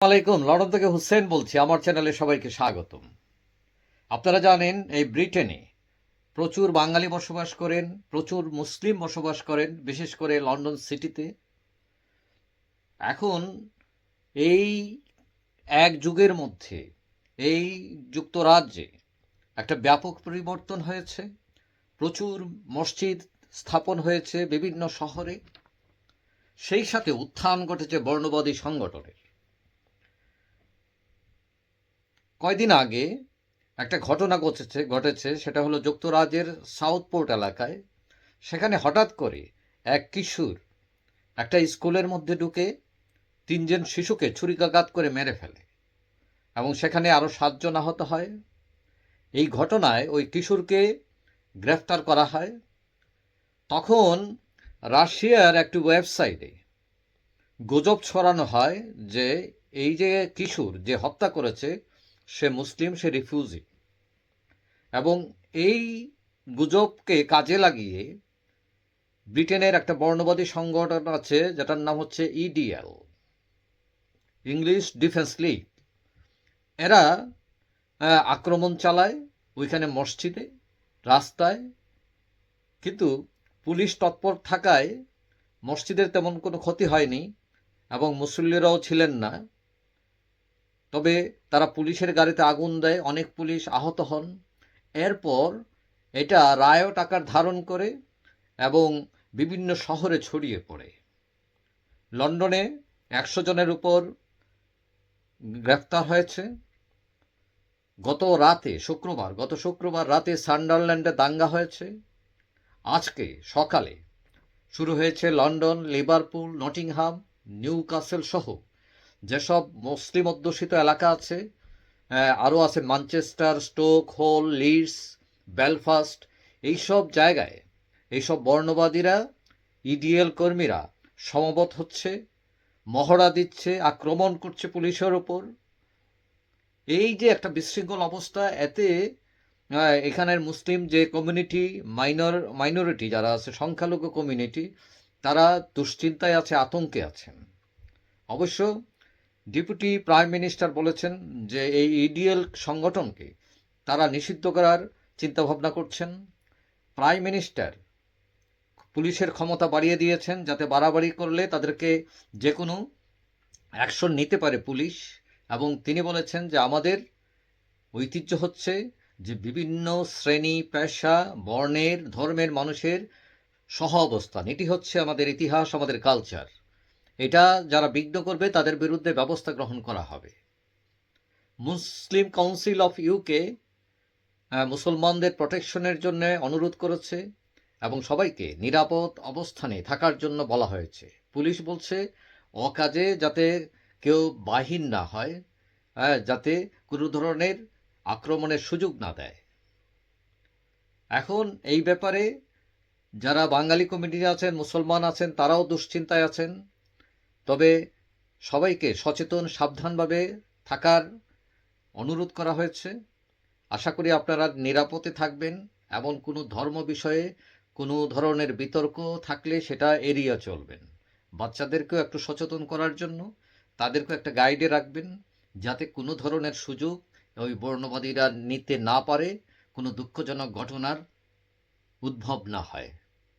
আলাইকুম লন্ডন থেকে হুসেন বলছি, আমার চ্যানেলে সবাইকে স্বাগতম। আপনারা জানেন, এই ব্রিটেনে প্রচুর বাঙালি বসবাস করেন, প্রচুর মুসলিম বসবাস করেন, বিশেষ করে লন্ডন সিটিতে। এখন এই এক যুগের মধ্যে, এই যুক্তরাজ্যে একটা ব্যাপক পরিবর্তন হয়েছে, প্রচুর মসজিদ স্থাপন হয়েছে বিভিন্ন শহরে। সেই সাথে উত্থান ঘটেছে বর্ণবাদী সংগঠনের। কয়দিন আগে একটা ঘটনা ঘটেছে ঘটেছে, সেটা হলো যুক্তরাজ্যের সাউথপোর্ট এলাকায়। সেখানে হঠাৎ করে এক কিশোর একটা স্কুলের মধ্যে ঢুকে তিনজন শিশুকে ছুরিকাঘাত করে মেরে ফেলে এবং সেখানে আরও সাতজন আহত হয়। এই ঘটনায় ওই কিশোরকে গ্রেফতার করা হয়। তখন রাশিয়ার একটি ওয়েবসাইটে গুজব ছড়ানো হয় যে এই যে কিশোর যে হত্যা করেছে সে মুসলিম, সে রিফিউজি। এবং এই গুজবকে কাজে লাগিয়ে ব্রিটেনের একটা বর্ণবাদী সংগঠন আছে, যেটার নাম হচ্ছে ইডিএল ইংলিশ ডিফেন্স লিগ। এরা আক্রমণ চালায় ওইখানে মসজিদে, রাস্তায়, কিন্তু পুলিশ তৎপর থাকায় মসজিদের তেমন কোনো ক্ষতি হয়নি এবং মুসল্লিরাও ছিলেন না। তবে তারা পুলিশের গাড়িতে আগুন দেয়, অনেক পুলিশ আহত হন। এরপর এটা রায়ট আকার ধারণ করে এবং বিভিন্ন শহরে ছড়িয়ে পড়ে। লন্ডনে একশো জনের উপর গ্রেফতার হয়েছে। গত রাতে, শুক্রবার, গত শুক্রবার রাতে সান্ডারল্যান্ডে দাঙ্গা হয়েছে। আজকে সকালে শুরু হয়েছে London, Liverpool, Nottingham Newcastle সহ যেসব মুসলিম অধ্যুষিত এলাকা আছে আরও আছে Manchester Stoke Hull Leeds Belfast এইসব জায়গায় এইসব বর্ণবাদীরা ইডিএল কর্মীরা সমবত হচ্ছে মহড়া দিচ্ছে আক্রমণ করছে পুলিশের ওপর। এই যে একটা বিশৃঙ্খল অবস্থা এতে আহ, এখানের মুসলিম যে কমিউনিটি মাইনর মাইনরিটি যারা আছে সংখ্যালঘু কমিউনিটি তারা দুশ্চিন্তায় আছে আতঙ্কে আছেন। অবশ্য ডেপুটি প্রাইম মিনিস্টার বলেছেন যে এই ইডিএল সংগঠনকে তারা নিষিদ্ধ করার চিন্তাভাবনা করছেন। প্রাইম মিনিস্টার পুলিশের ক্ষমতা বাড়িয়ে দিয়েছেন যাতে বাড়াবাড়ি করলে তাদেরকে যে কোনো অ্যাকশন নিতে পারে পুলিশ এবং তিনি বলেছেন যে আমাদের ঐতিহ্য হচ্ছে যে বিভিন্ন শ্রেণি, পেশা, বর্ণের, ধর্মের মানুষের সহ অবস্থান এটি হচ্ছে আমাদের ইতিহাস, আমাদের কালচার এটা যারা বিঘ্ন করবে, তাদের বিরুদ্ধে ব্যবস্থা গ্রহণ করা হবে। মুসলিম কাউন্সিল অফ ইউকে মুসলমানদের প্রোটেকশনের জন্য অনুরোধ করেছে এবং সবাইকে নিরাপদ অবস্থানে থাকার জন্য বলা হয়েছে। পুলিশ বলছে অকাজে যাতে কেউ বাহির না হয় যাতে কোনো ধরনের আক্রমণের সুযোগ না দেয়। এখন এই ব্যাপারে যারা বাঙালি কমিটি আছেন, মুসলমান আছেন, তারাও দুশ্চিন্তায় আছেন। তবে সবাইকে সচেতন, সাবধানভাবে থাকার অনুরোধ করা হয়েছে। আশা করি আপনারা নিরাপদে থাকবেন। এমন কোনো ধর্ম বিষয়ে কোনো ধরনের বিতর্ক থাকলে সেটা এড়িয়ে চলবেন। বাচ্চাদেরকেও একটু সচেতন করার জন্য তাদেরকেও একটা গাইডে রাখবেন যাতে কোনো ধরনের সুযোগ ওই বর্ণবাদীরা নিতে না পারে, কোনো দুঃখজনক ঘটনার উদ্ভব না হয়।